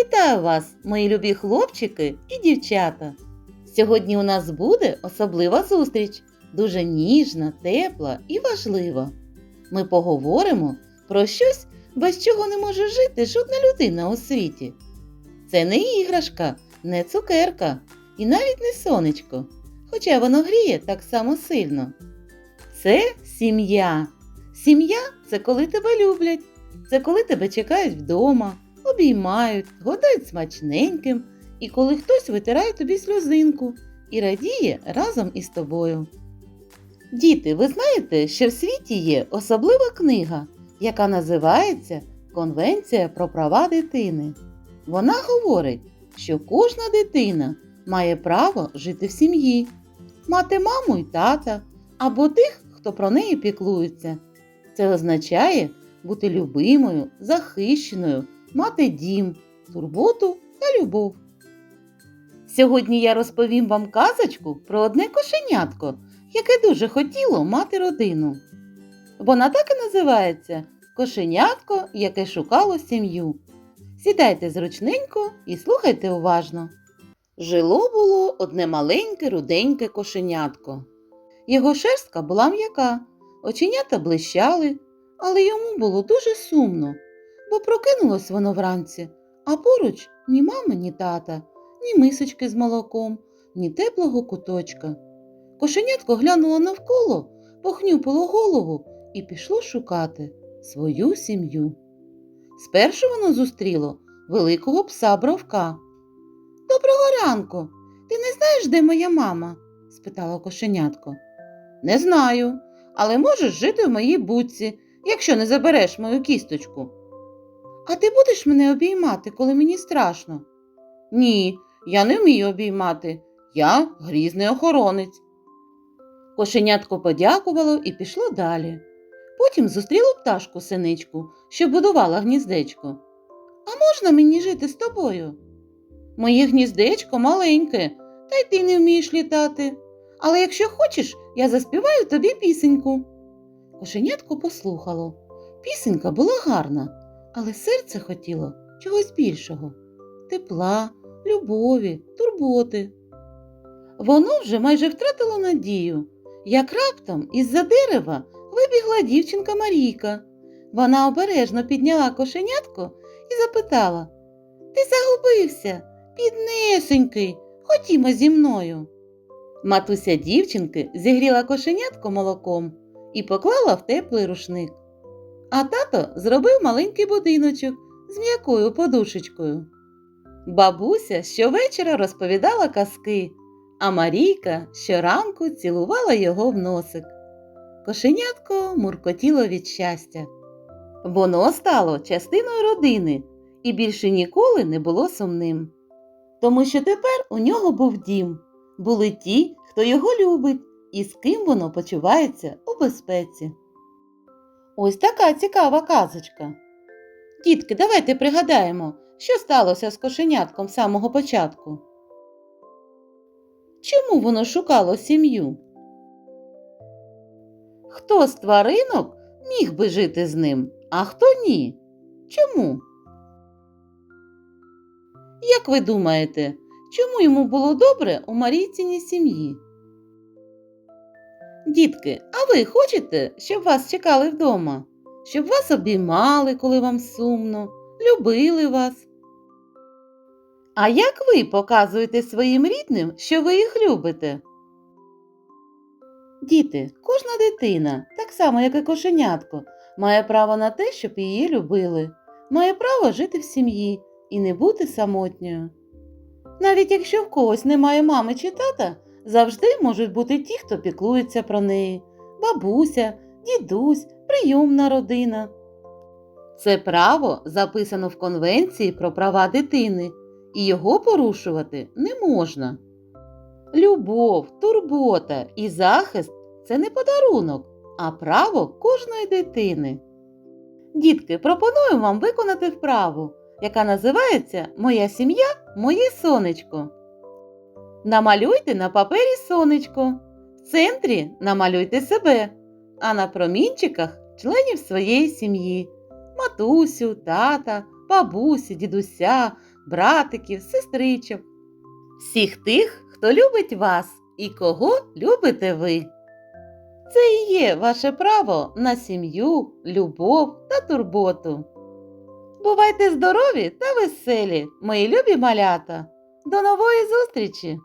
Вітаю вас, мої любі хлопчики і дівчата. Сьогодні у нас буде особлива зустріч, дуже ніжна, тепла і важлива. Ми поговоримо про щось, без чого не може жити жодна людина у світі. Це не іграшка, не цукерка і навіть не сонечко, хоча воно гріє так само сильно. Це сім'я. Сім'я це коли тебе люблять, це коли тебе чекають вдома, обіймають, годають смачненьким, і коли хтось витирає тобі сльозинку і радіє разом із тобою. Діти, ви знаєте, що в світі є особлива книга, яка називається Конвенція про права дитини. Вона говорить, що кожна дитина має право жити в сім'ї, мати маму і тата або тих, хто про неї піклується. Це означає бути любимою, захищеною, мати дім, турботу та любов. Сьогодні я розповім вам казочку про одне кошенятко, яке дуже хотіло мати родину. Вона так і називається Кошенятко, яке шукало сім'ю. Сідайте зручненько і слухайте уважно. Жило було одне маленьке руденьке кошенятко. Його шерстка була м'яка, оченята блищали, але йому було дуже сумно, бо прокинулось воно вранці, а поруч ні мами, ні тата, ні мисочки з молоком, ні теплого куточка. Кошенятко глянуло навколо, похнюпило голову і пішло шукати свою сім'ю. Спершу воно зустріло великого пса бровка. Доброго ранку. Ти не знаєш, де моя мама? спитало кошенятко. Не знаю, але можеш жити в моїй будці, якщо не забереш мою кісточку. А ти будеш мене обіймати, коли мені страшно? Ні, я не вмію обіймати. Я грізний охоронець. Кошенятко подякувало і пішло далі. Потім зустріло пташку синичку, що будувала гніздечко. А можна мені жити з тобою? Моє гніздечко маленьке, та й ти не вмієш літати. Але якщо хочеш, я заспіваю тобі пісеньку. Кошенятко послухало. Пісенька була гарна, але серце хотіло чогось більшого тепла, любові, турботи. Воно вже майже втратило надію, як раптом із-за дерева вибігла дівчинка Марійка. Вона обережно підняла кошенятко і запитала Ти загубився, піднесенький, ходімо зі мною. Матуся дівчинки зігріла кошенятко молоком і поклала в теплий рушник. А тато зробив маленький будиночок з м'якою подушечкою. Бабуся щовечора розповідала казки, а Марійка щоранку цілувала його в носик. Кошенятко муркотіло від щастя. Воно стало частиною родини і більше ніколи не було сумним. Тому що тепер у нього був дім, були ті, хто його любить і з ким воно почувається у безпеці. Ось така цікава казочка. Дітки, давайте пригадаємо, що сталося з кошенятком з самого початку. Чому воно шукало сім'ю? Хто з тваринок міг би жити з ним, а хто ні? Чому? Як ви думаєте, чому йому було добре у Марійціній сім'ї? Дітки, а ви хочете, щоб вас чекали вдома? Щоб вас обіймали, коли вам сумно, любили вас? А як ви показуєте своїм рідним, що ви їх любите? Діти, кожна дитина, так само як і кошенятко, має право на те, щоб її любили, має право жити в сім'ї і не бути самотньою. Навіть якщо в когось немає мами чи тата, завжди можуть бути ті, хто піклується про неї бабуся, дідусь, прийомна родина. Це право записано в Конвенції про права дитини, і його порушувати не можна. Любов, турбота і захист це не подарунок, а право кожної дитини. Дітки, пропоную вам виконати вправу, яка називається Моя сім'я, моє сонечко. Намалюйте на папері сонечко. В центрі намалюйте себе, а на промінчиках членів своєї сім'ї матусю, тата, бабусю, дідуся, братиків, сестричок, всіх тих, хто любить вас і кого любите ви. Це і є ваше право на сім'ю, любов та турботу. Бувайте здорові та веселі, мої любі малята! До нової зустрічі!